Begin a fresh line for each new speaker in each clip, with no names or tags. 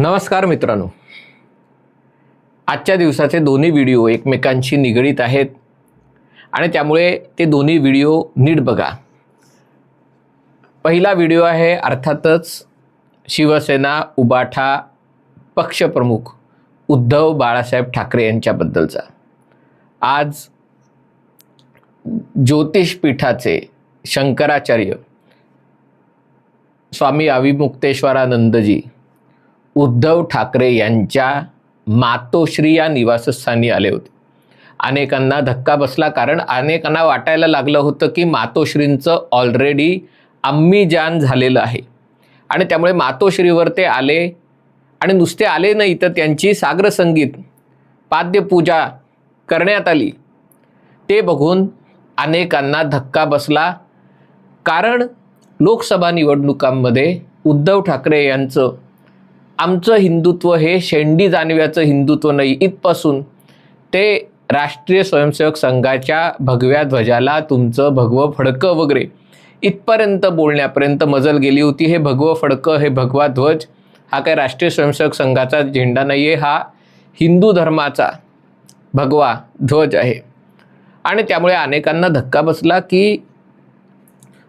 नमस्कार मित्रांनो. आजच्या दिवसाचे दोन्ही व्हिडिओ एकमेकांशी निगडीत आहेत आणि त्यामुळे ते दोन्ही व्हिडिओ नीट बघा. पहिला व्हिडिओ आहे अर्थातच शिवसेना उबाठा पक्षप्रमुख उद्धव बाळासाहेब ठाकरे यांच्याबद्दलचा. आज ज्योतिषपीठाचे शंकराचार्य स्वामी अविमुक्तेश्वरानंदजी उद्धव ठाकरे यांच्या मातोश्री या निवासस्थानी आले होते. अनेकांना धक्का बसला कारण अनेकांना वाटायला लागलं होतं की मातोश्रींचं ऑलरेडी आम्मीजान झालेलं आहे. आणि त्यामुळे मातोश्रीवर ते आले आणि नुसते आले नाही तर त्यांची सागर संगीत पाद्यपूजा करण्यात आली. ते बघून अनेकांना धक्का बसला. कारण लोकसभा निवडणुकांमध्ये उद्धव ठाकरे यांचं आमचं हिंदुत्व हे शेंडी जानव्याचं हिंदुत्व नाही. इथपासून ते राष्ट्रीय स्वयंसेवक संघाच्या भगव्या ध्वजाला तुमचं भगवं फडकं वगैरे. इथपर्यंत बोलण्यापर्यंत मजल गेली होती. हे भगवं फडकं हे भगवा ध्वज हा काय राष्ट्रीय स्वयंसेवक संघाचा झेंडा नाही आहे हा हिंदू धर्माचा भगवा ध्वज आहे. आणि त्यामुळे अनेकांना धक्का बसला की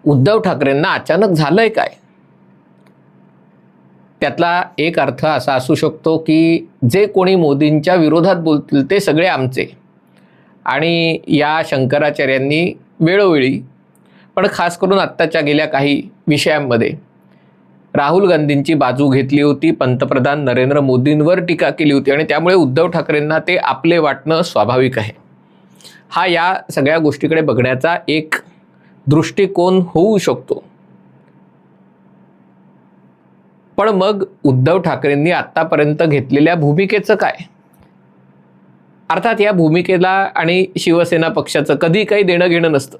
उद्धव ठाकरेंना अचानक झालंय काय? त्यातला एक अर्थ असा असू शकतो की जे कोणी मोदींच्या विरोधात बोलतील ते सगळे आमचे. आणि या शंकराचार्यांनी वेळोवेळी पण खास करून आत्ताच्या गेल्या काही विषयांमध्ये राहुल गांधींची बाजू घेतली होती पंतप्रधान नरेंद्र मोदींवर टीका केली होती आणि त्यामुळे उद्धव ठाकरेंना ते आपले वाटणं स्वाभाविक आहे. हा या सगळ्या गोष्टीकडे बघण्याचा एक दृष्टिकोन होऊ शकतो. पण मग उद्धव ठाकरेंनी आत्तापर्यंत घेतलेल्या भूमिकेचं काय? अर्थात या भूमिकेला आणि शिवसेना पक्षाचं कधी काही देणं घेणं नसतं.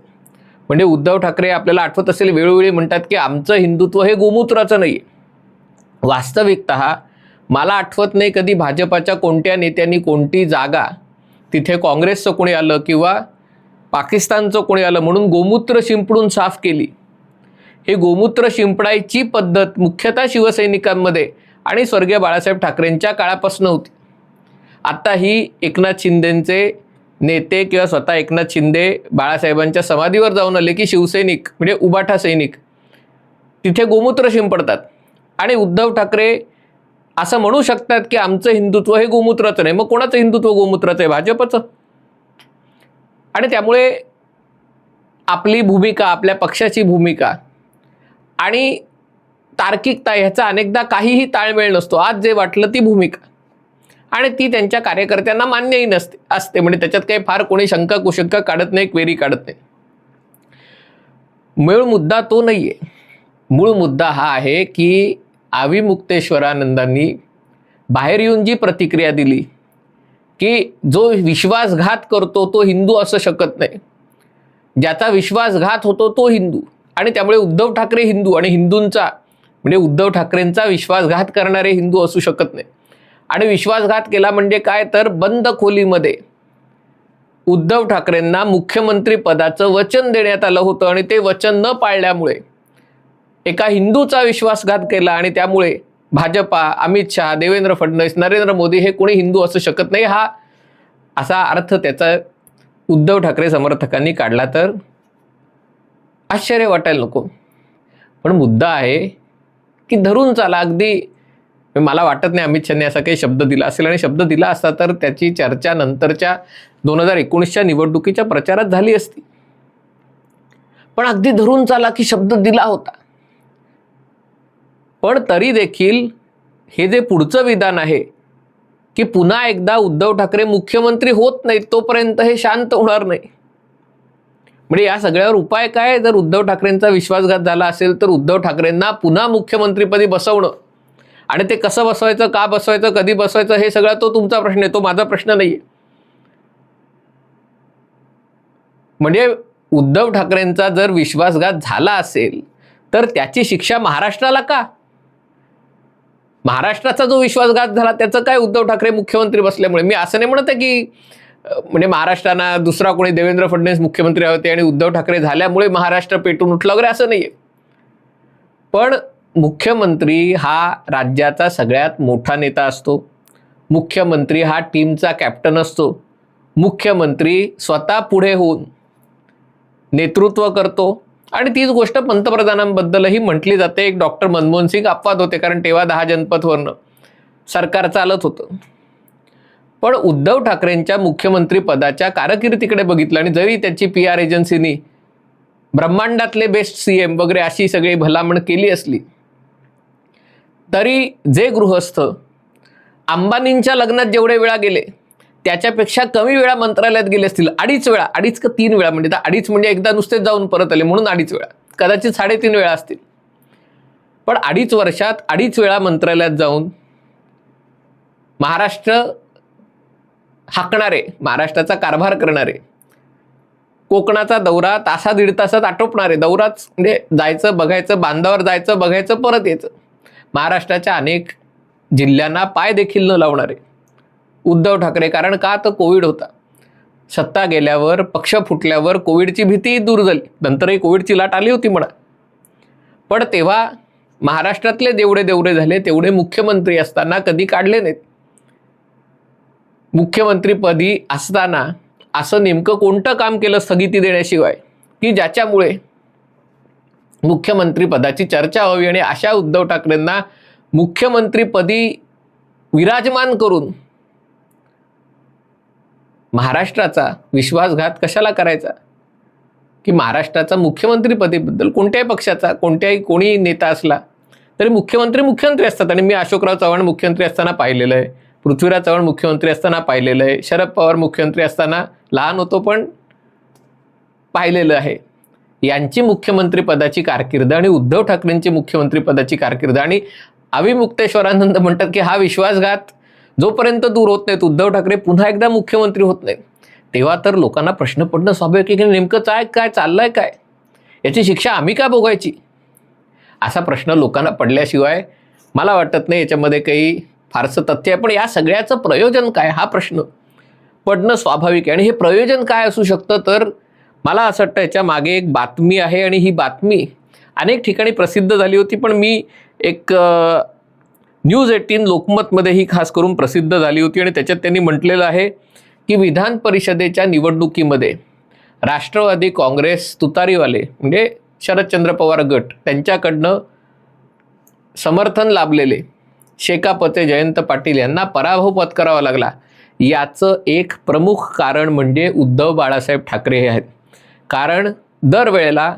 म्हणजे उद्धव ठाकरे आपल्याला आठवत असेल वेळोवेळी म्हणतात की आमचं हिंदुत्व हे गोमूत्राचं नाही आहे वास्तविकत मला आठवत नाही कधी भाजपाच्या कोणत्या नेत्यांनी कोणती जागा तिथे काँग्रेसचं कोणी आलं किंवा पाकिस्तानचं कोणी आलं म्हणून गोमूत्र शिंपडून साफ केली. हे गोमूत्र शिंपडायची पद्धत मुख्यतः शिवसैनिकांमध्ये आणि स्वर्गीय बाळासाहेब ठाकरेंच्या काळापासून होती. आत्ता ही एकनाथ शिंदेंचे नेते किंवा स्वतः एकनाथ शिंदे बाळासाहेबांच्या समाधीवर जाऊन आले की शिवसैनिक म्हणजे उबाठा सैनिक तिथे गोमूत्र शिंपडतात. आणि उद्धव ठाकरे असं म्हणू शकतात की आमचं हिंदुत्व हे गोमूत्राचं नाही. मग कोणाचं हिंदुत्व गोमूत्राचं आहे? भाजपचं. आणि त्यामुळे आपली भूमिका आपल्या पक्षाची भूमिका आणि तार्किकता ह्याचा अनेकदा काहीही ताळमेळ नसतो. आज जे वाटलं ती भूमिका. आणि ती त्यांच्या कार्यकर्त्यांना मान्यही नसते असते. म्हणजे त्याच्यात काही फार कोणी शंका कुशंका काढत नाही क्वेरी काढत नाही. मूळ मुद्दा तो नाही आहे मूळ मुद्दा हा आहे की आविमुक्तेश्वरानंदांनी बाहेर येऊन जी प्रतिक्रिया दिली की जो विश्वासघात करतो तो हिंदू असू शकत नाही. ज्याचा विश्वासघात होतो तो हिंदू. आणि त्यामुळे उद्धव ठाकरे हिंदू आणि हिंदूंचा म्हणजे उद्धव ठाकरेंचा विश्वासघात करणारे हिंदू असू शकत नाही. आणि विश्वासघात केला म्हणजे काय? तर बंद खोलीमध्ये उद्धव ठाकरेंना मुख्यमंत्री पदाचं वचन देण्यात आलं होतं आणि ते वचन न पाळल्यामुळे एका हिंदूचा विश्वासघात केला आणि त्यामुळे भाजपा अमित शहा देवेंद्र फडणवीस नरेंद्र मोदी हे कोणी हिंदू असू शकत नाही हा असा अर्थ त्याचा उद्धव ठाकरे समर्थकांनी काढला तर आश्चर्य वाटायला नको. पण मुद्दा आहे की धरून चाला. अगदी मला वाटत नाही अमित शहाने असा काही शब्द दिला असेल आणि शब्द दिला असता तर त्याची चर्चा नंतरच्या दोन हजार एकोणीसच्या निवडणुकीच्या प्रचारात झाली असती. पण अगदी धरून चाला की शब्द दिला होता. पण तरी देखील हे जे पुढचं विधान आहे की पुन्हा एकदा उद्धव ठाकरे मुख्यमंत्री होत नाहीत तोपर्यंत हे शांत होणार नाही. म्हणजे या सगळ्यावर उपाय काय? जर उद्धव ठाकरेंचा विश्वासघात झाला असेल तर उद्धव ठाकरेंना पुन्हा मुख्यमंत्रीपदी बसवणं. आणि ते कसं बसवायचं का बसवायचं कधी बसवायचं हे सगळा तो तुमचा प्रश्न आहे तो माझा प्रश्न नाही आहे म्हणजे उद्धव ठाकरेंचा जर विश्वासघात झाला असेल तर त्याची शिक्षा महाराष्ट्राला का? महाराष्ट्राचा जो विश्वासघात झाला त्याचं काय उद्धव ठाकरे मुख्यमंत्री बसल्यामुळे? मी असं नाही म्हणत आहे की म्हणजे महाराष्ट्राना दुसरा कोणी देवेंद्र फडणवीस मुख्यमंत्री होते आणि उद्धव ठाकरे झाल्यामुळे महाराष्ट्र पेटून उठला वगैरे असं नाही आहे पण मुख्यमंत्री हा राज्याचा सगळ्यात मोठा नेता असतो. मुख्यमंत्री हा टीमचा कॅप्टन असतो. मुख्यमंत्री स्वतः पुढे होऊन नेतृत्व करतो. आणि तीच गोष्ट पंतप्रधानांबद्दलही म्हटली जाते. एक डॉक्टर मनमोहन सिंग अपवाद होते कारण तेव्हा दहा जनपथवरनं सरकार चालत होतं. पण उद्धव ठाकरेंच्या मुख्यमंत्री पदाच्या कारकिर्दीकडे बघितलं आणि जरी त्याची पी आर एजन्सीनी ब्रह्मांडातले बेस्ट सी एम वगैरे अशी सगळी भलामण केली असली तरी जे गृहस्थ अंबानींच्या लग्नात जेवढे वेळा गेले त्याच्यापेक्षा कमी वेळा मंत्रालयात गेले असतील अडीच वेळा अडीच का तीन वेळा म्हणजे तर अडीच म्हणजे एकदा नुसतेच जाऊन परत आले म्हणून अडीच वेळा. कदाचित साडेतीन वेळा असतील. पण अडीच वर्षात अडीच वेळा मंत्रालयात जाऊन महाराष्ट्र हाकणारे महाराष्ट्राचा कारभार करणारे कोकणाचा दौरा तासा दीड तासात आटोपणारे दौराच म्हणजे जायचं बघायचं बांधावर जायचं बघायचं परत यायचं. महाराष्ट्राच्या अनेक जिल्ह्यांना पाय देखील न लावणारे. उद्धव ठाकरे कारण का तर कोविड होता. सत्ता गेल्यावर पक्ष फुटल्यावर कोविडची भीती दूर झाली. नंतरही कोविडची लाट आली होती म्हणा. पण तेव्हा महाराष्ट्रातले जेवढे देवरे झाले तेवढे मुख्यमंत्री असताना कधी काढले नाहीत. मुख्यमंत्रीपदी असताना असं नेमकं कोणतं काम केलं स्थगिती देण्याशिवाय? की ज्याच्यामुळे मुख्यमंत्रीपदाची चर्चा व्हावी आणि अशा उद्धव ठाकरेंना मुख्यमंत्रीपदी विराजमान करून महाराष्ट्राचा विश्वासघात कशाला करायचा? की महाराष्ट्राचा मुख्यमंत्रीपदीबद्दल कोणत्याही पक्षाचा कोणत्याही कोणी नेता असला तरी मुख्यमंत्री मुख्यमंत्री असतात. आणि मी अशोकराव चव्हाण मुख्यमंत्री असताना पाहिलेलं आहे. पृथ्वीराज चव्हाण मुख्यमंत्री असताना पाहिलेलं आहे. शरद पवार मुख्यमंत्री असताना लहान होतो पण पाहिलेलं आहे. यांची मुख्यमंत्रीपदाची कारकीर्द आणि उद्धव ठाकरेंची मुख्यमंत्रीपदाची कारकीर्द आणि अविमुक्तेश्वरानंद म्हणतात की हा विश्वासघात जोपर्यंत दूर होत नाहीत उद्धव ठाकरे पुन्हा एकदा मुख्यमंत्री होत नाहीत. तेव्हा तर लोकांना प्रश्न पडणं स्वाभाविक आहे की नेमकं काय काय चाललंय काय? याची शिक्षा आम्ही का भोगायची? असा प्रश्न लोकांना पडल्याशिवाय मला वाटत नाही याच्यामध्ये काही फारसं तथ्य आहे. पण या सगळ्याचं प्रयोजन काय? हा प्रश्न पडणं स्वाभाविक आहे. आणि हे प्रयोजन काय असू शकतं? तर मला असं वाटतं याच्या मागे एक बातमी आहे आणि ही बातमी अनेक ठिकाणी प्रसिद्ध झाली होती. पण मी एक न्यूज एटीन लोकमतमध्ये ही खास करून प्रसिद्ध झाली होती आणि त्याच्यात त्यांनी म्हटलेलं आहे की विधान परिषदेच्या निवडणुकीमध्ये राष्ट्रवादी काँग्रेस तुतारीवाले म्हणजे शरदचंद्र पवार गट त्यांच्याकडनं समर्थन लाभलेले शेकापचे जयंत पाटील यांना पराभव पत्करावा लागला. याचं एक प्रमुख कारण म्हणजे उद्धव बाळासाहेब ठाकरे हे आहेत. कारण दरवेळेला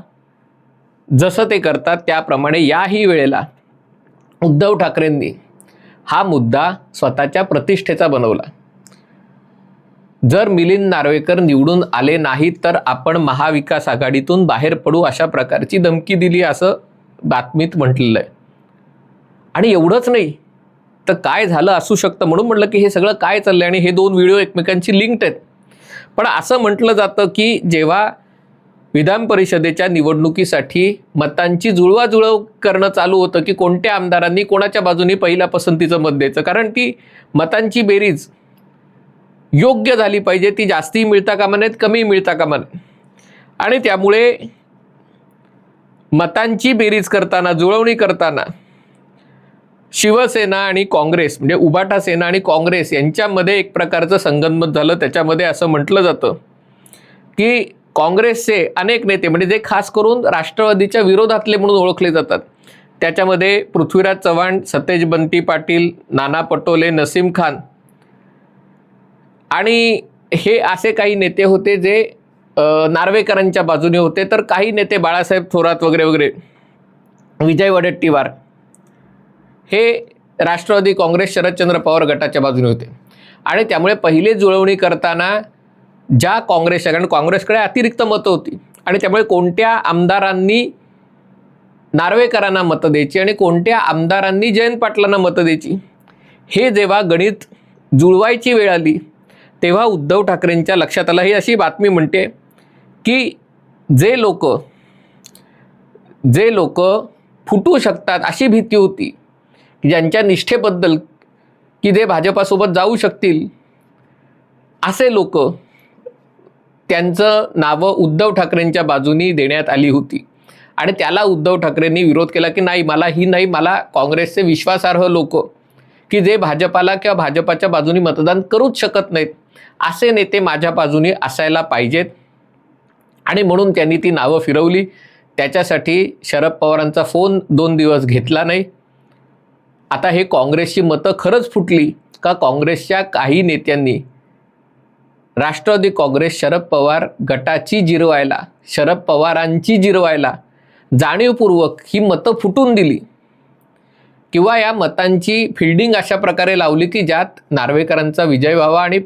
जसं ते करतात त्याप्रमाणे याही वेळेला उद्धव ठाकरेंनी हा मुद्दा स्वतःच्या प्रतिष्ठेचा बनवला. जर मिलिंद नार्वेकर निवडून आले नाहीत तर आपण महाविकास आघाडीतून बाहेर पडू अशा प्रकारची धमकी दिली असं बातमीत म्हटलेलं आहे. आणि एवढंच नाही तर काय झालं असू शकतं म्हणून म्हटलं की हे सगळं काय चाललंय आणि हे दोन व्हिडिओ एकमेकांशी लिंक्ड आहेत. पण असं म्हटलं जातं की जेव्हा विधान परिषदेच्या निवडणुकीसाठी मतांची जुळवाजुळव करणं चालू होतं की कोणत्या आमदारांनी कोणाच्या बाजूनी पहिल्या पसंतीचं मत द्यायचं? कारण ती मतांची बेरीज योग्य झाली पाहिजे ती जास्ती मिळता कामा नयेत कमी मिळता कामा नये आणि त्यामुळे मतांची बेरीज करताना जुळवणी करताना शिवसेना आणि काँग्रेस म्हणजे उबाटा सेना आणि काँग्रेस यांच्यामध्ये एक प्रकारचं संगनमत झालं. त्याच्यामध्ये असं म्हटलं जातं की काँग्रेसचे अनेक नेते म्हणजे जे खास करून राष्ट्रवादीच्या विरोधातले म्हणून ओळखले जातात. त्याच्यामध्ये पृथ्वीराज चव्हाण सतेज बंटी पाटील नाना पटोले नसीम खान आणि हे असे काही नेते होते जे नार्वेकरांच्या बाजूने होते. तर काही नेते बाळासाहेब थोरात वगैरे वगैरे विजय वडेट्टीवार हे राष्ट्रवादी काँग्रेस शरदचंद्र पवार गटाच्या बाजूने होते. आणि त्यामुळे पहिले जुळवणी करताना ज्या काँग्रेसच्या कारण काँग्रेसकडे अतिरिक्त मतं होती. आणि त्यामुळे कोणत्या आमदारांनी नार्वेकरांना मतं द्यायची आणि कोणत्या आमदारांनी जयंत पाटलांना मतं द्यायची? हे जेव्हा गणित जुळवायची वेळ आली तेव्हा उद्धव ठाकरेंच्या लक्षात आलं. ही अशी बातमी म्हणते की जे लोक जे लोक फुटू शकतात अशी भीती होती की ज्यांच्या निष्ठेबद्दल की जे भाजपासोबत जाऊ शकतील असे लोक त्यांचं नावं उद्धव ठाकरेंच्या बाजूनी देण्यात आली होती. आणि त्याला उद्धव ठाकरेंनी विरोध केला की नाही मला ही नाही मला काँग्रेसचे विश्वासार्ह लोक की जे भाजपाला किंवा भाजपाच्या बाजूनी मतदान करूच शकत नाहीत असे नेते माझ्या बाजूनी असायला पाहिजेत. आणि म्हणून त्यांनी ती नावं फिरवली. त्याच्यासाठी शरद पवारांचा फोन दोन दिवस घेतला नाही. आता हे काँग्रेसची मतं खरंच फुटली का काँग्रेसच्या काही नेत्यांनी राष्ट्रवादी काँग्रेस शरद पवार गटाची जिरवायला शरद पवारांची जिरवायला जाणीवपूर्वक ही मतं फुटून दिली. किंवा या मतांची फिल्डिंग अशा प्रकारे लावली की ज्यात नार्वेकरांचा विजय व्हावा आणि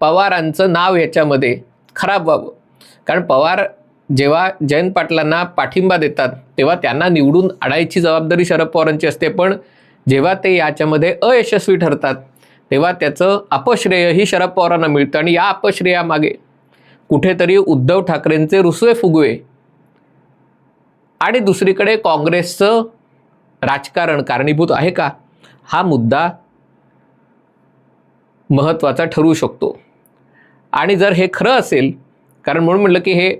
पवारांचं नाव याच्यामध्ये खराब व्हावं. कारण पवार जेव्हा जयंत पाटलांना पाठिंबा देतात तेव्हा त्यांना निवडून आणायची जबाबदारी शरद पवारांची असते. पण जेव्हा ते याच्यामध्ये अयशस्वी ठरतात तेव्हा त्याचं अपश्रेयही शरद पवारांना मिळतं आणि या अपश्रेयामागे कुठेतरी उद्धव ठाकरेंचे रुसवे फुगवे आणि दुसरीकडे काँग्रेसचं राजकारण कारणीभूत आहे का? हा मुद्दा महत्त्वाचा ठरू शकतो. आणि जर हे खरं असेल कारण म्हणून म्हटलं की हे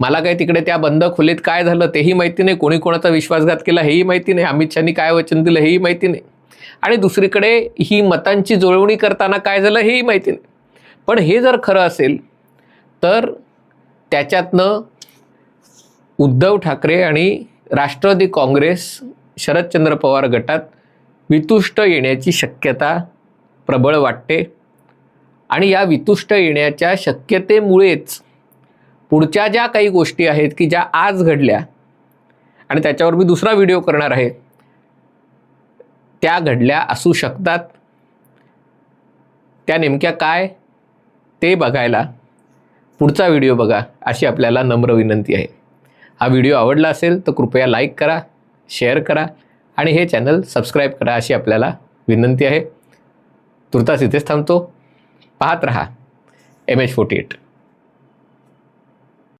मला काही तिकडे त्या बंद खोलीत काय झालं तेही माहिती नाही कोणी कोणाचा विश्वासघात केला हेही माहिती नाही अमित शहानी काय वचन दिलं हेही माहिती नाही. आणि दुसरीकडे ही मतांची जुळवणी करताना काय झालं हेही माहिती नाही. पण हे जर खरं असेल तर त्याच्यातनं उद्धव ठाकरे आणि राष्ट्रवादी काँग्रेस शरदचंद्र पवार गटात वितुष्ट येण्याची शक्यता प्रबळ वाटते. आणि या वितुष्ट येण्याच्या शक्यतेमुळेच पुढच्या ज्या काही गोष्टी आहेत की ज्या आज घडल्या आणि त्याच्यावर मी दुसरा व्हिडिओ करणार आहे त्या घडल्या असू शकतात. त्या नेमक्या काय? ते बघायला पुढचा व्हिडिओ बघा अशी आपल्याला नम्र विनंती आहे. हा व्हिडिओ आवडला असेल तर कृपया लाईक करा शेअर करा आणि हे चॅनल सबस्क्राईब करा अशी आपल्याला विनंती आहे. तुर्तास इथेच थांबतो. पाहत रहा. M H forty eight.